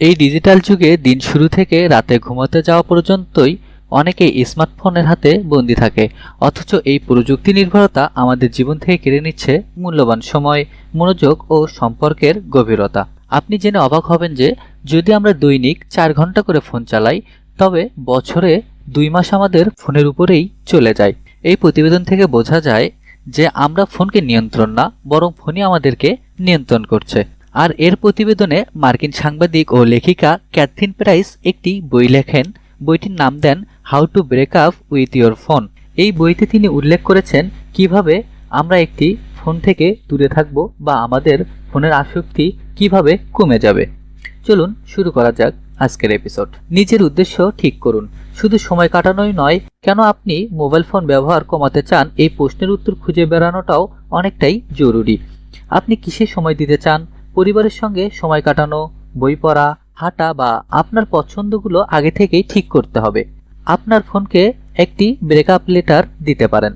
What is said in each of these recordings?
এই ডিজিটাল যুগে দিন শুরু থেকে রাতে ঘুমাতে যাওয়া পর্যন্তই অনেকেই স্মার্টফোনের হাতে বন্দি থাকে। অথচ এই প্রযুক্তি নির্ভরতা আমাদের জীবন থেকে কেড়ে নিচ্ছে মূল্যবান সময়, মনোযোগ ও সম্পর্কের গভীরতা। আপনি জেনে অবাক হবেন যে, যদি আমরা দৈনিক চার ঘণ্টা করে ফোন চালাই, তবে বছরে দুই মাস আমাদের ফোনের উপরেই চলে যায়। এই প্রতিবেদন থেকে বোঝা যায় যে, আমরা ফোনকে নিয়ন্ত্রণ না, বরং ফোনই আমাদেরকে নিয়ন্ত্রণ করছে। আর এর প্রতিবেদনে মার্কিন সাংবাদিক ও লেখিকা ক্যাথরিন প্রাইস একটি বই লেখেন। বইটির নাম দেন, how to break up with your phone এই বইতে তিনি উল্লেখ করেছেন কীভাবে আমরা একটি ফোন থেকে দূরে থাকব বা আমাদের ফোনের আসক্তি কীভাবে কমে যাবে। চলুন শুরু করা যাক আজকের এপিসোড। নিজের উদ্দেশ্য ঠিক করুন। শুধু সময় কাটানোই নয়, কেন আপনি মোবাইল ফোন ব্যবহার কমাতে চান, এই প্রশ্নের উত্তর খুঁজে বেড়ানোটাও অনেকটাই জরুরি। আপনি কিসে সময় দিতে চান? পরিবারের সঙ্গে সময় কাটানো, বই পড়া, হাঁটা বা আপনার পছন্দগুলো আগে থেকেই ঠিক করতে হবে। আপনার ফোনকে একটি ব্রেকআপ লেটার দিতে পারেন।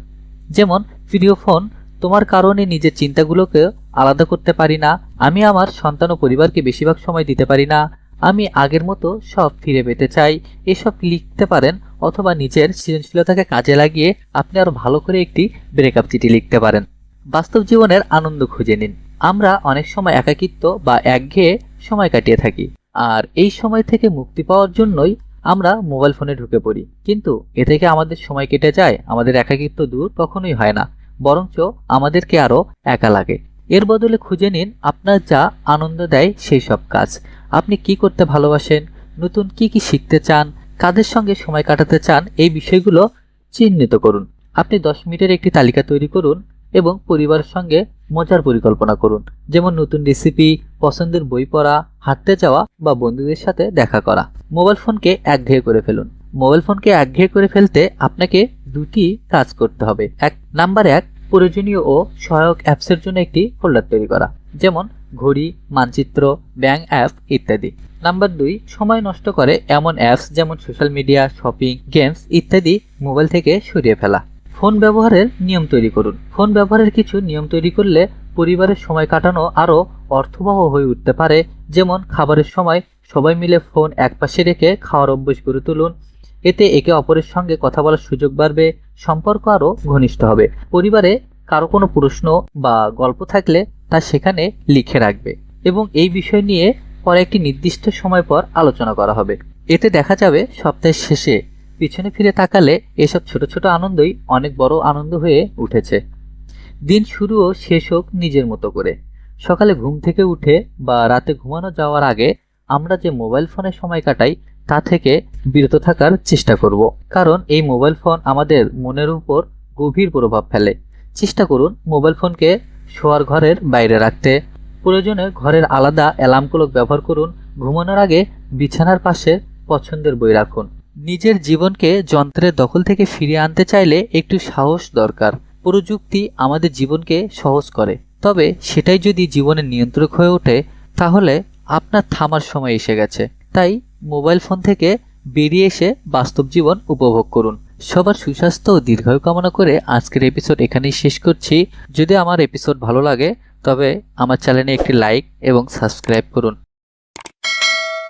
যেমন, ভিডিও ফোন, তোমার কারণে নিজের চিন্তাগুলোকে আলাদা করতে পারি না, আমি আমার সন্তান ও পরিবারকে বেশিরভাগ সময় দিতে পারি না, আমি আগের মতো সব ফিরে পেতে চাই, এসব লিখতে পারেন অথবা নিজের সৃজনশীলতাকে কাজে লাগিয়ে আপনি আরও ভালো করে একটি ব্রেকআপ চিঠি লিখতে পারেন। বাস্তব জীবনের আনন্দ খুঁজে নিন। আমরা অনেক সময় একাকিত্ব বা একঘেয়ে সময় কাটিয়ে থাকি। আর এই সময় থেকে মুক্তি পাওয়ার জন্যই আমরা মোবাইল ফোনে ঢুকে পড়ি। কিন্তু এ থেকে আমাদের সময় কেটে যায়, আমাদের একাকিত্ব দূর কখনোই হয় না। বরঞ্চ আমাদেরকে আরও একা লাগে। এর বদলে খুঁজে নিন, আপনার যা আনন্দ দেয় সেই সব কাজ। আপনি কি করতে ভালোবাসেন? নতুন কি কি শিখতে চান? কাদের সঙ্গে সময় কাটাতে চান? এই বিষয়গুলো চিহ্নিত করুন। আপনি দশ মিনিটের একটি তালিকা তৈরি করুন এবং পরিবারের সঙ্গে মজার পরিকল্পনা করুন। যেমন নতুন রেসিপি পছন্দের বই পড়া, হাঁটতে যাওয়া বা বন্ধুদের সাথে দেখা করা। মোবাইল ফোনকে একঘেয়ে করে ফেলুন। মোবাইল ফোনকে একঘেয়ে করে ফেলতে আপনাকে দুটি কাজ করতে হবে। এক নাম্বার এক, প্রয়োজনীয় ও সহায়ক অ্যাপসের জন্য একটি ফোল্ডার তৈরি করা। যেমন ঘড়ি, মানচিত্র ব্যাংক অ্যাপ ইত্যাদি। নাম্বার দুই, সময় নষ্ট করে এমন অ্যাপস যেমন সোশ্যাল মিডিয়া শপিং গেমস ইত্যাদি মোবাইল থেকে সরিয়ে ফেলা। ফোন ব্যবহারের নিয়ম তৈরি করুন। ফোন ব্যবহারের কিছু নিয়ম তৈরি করলে পরিবারের সময় কাটানো আরও অর্থবহ হয়ে উঠতে পারে। যেমন খাবারের সময় সবাই মিলে ফোন একপাশে রেখে খাওয়ার অভ্যেস গড়ে তুলুন। এতে একে অপরের সঙ্গে কথা বলার সুযোগ বাড়বে, সম্পর্ক আরও ঘনিষ্ঠ হবে। পরিবারে কারও কোনো প্রশ্ন বা গল্প থাকলে তা সেখানে লিখে রাখবে এবং এই বিষয় নিয়ে পরে একটি নির্দিষ্ট সময় পর আলোচনা করা হবে। এতে দেখা যাবে সপ্তাহের শেষে পিছনে ফিরে তাকালে এসব ছোট ছোট আনন্দই অনেক বড় আনন্দ হয়ে উঠেছে। দিন শুরু ও শেষ হোক নিজের মতো করে। সকালে ঘুম থেকে উঠে বা রাতে ঘুমানো যাওয়ার আগে আমরা যে মোবাইল ফোনে সময় কাটাই, তা থেকে বিরত থাকার চেষ্টা করব। কারণ এই মোবাইল ফোন আমাদের মনের উপর গভীর প্রভাব ফেলে। চেষ্টা করুন মোবাইল ফোনকে শোয়ার ঘরের বাইরে রাখতে। প্রয়োজনে ঘরের আলাদা অ্যালার্ম ক্লক ব্যবহার করুন। ঘুমানোর আগে বিছানার পাশে পছন্দের বই রাখুন। নিজের জীবনকে যন্ত্রের দখল থেকে ফিরিয়ে আনতে চাইলে একটু সাহস দরকার। প্রযুক্তি আমাদের জীবনকে সহজ করে। তবে সেটাই যদি জীবনের নিয়ন্ত্রক হয়ে ওঠে, তাহলে আপনার থামার সময় এসে গেছে। তাই মোবাইল ফোন থেকে বেরিয়ে এসে বাস্তব জীবন উপভোগ করুন। সবার সুস্বাস্থ্য ও দীর্ঘায়ু কামনা করে আজকের এপিসোড এখানেই শেষ করছি। যদি আমার এপিসোড ভালো লাগে, তবে আমার চ্যানেলে একটি লাইক এবং সাবস্ক্রাইব করুন।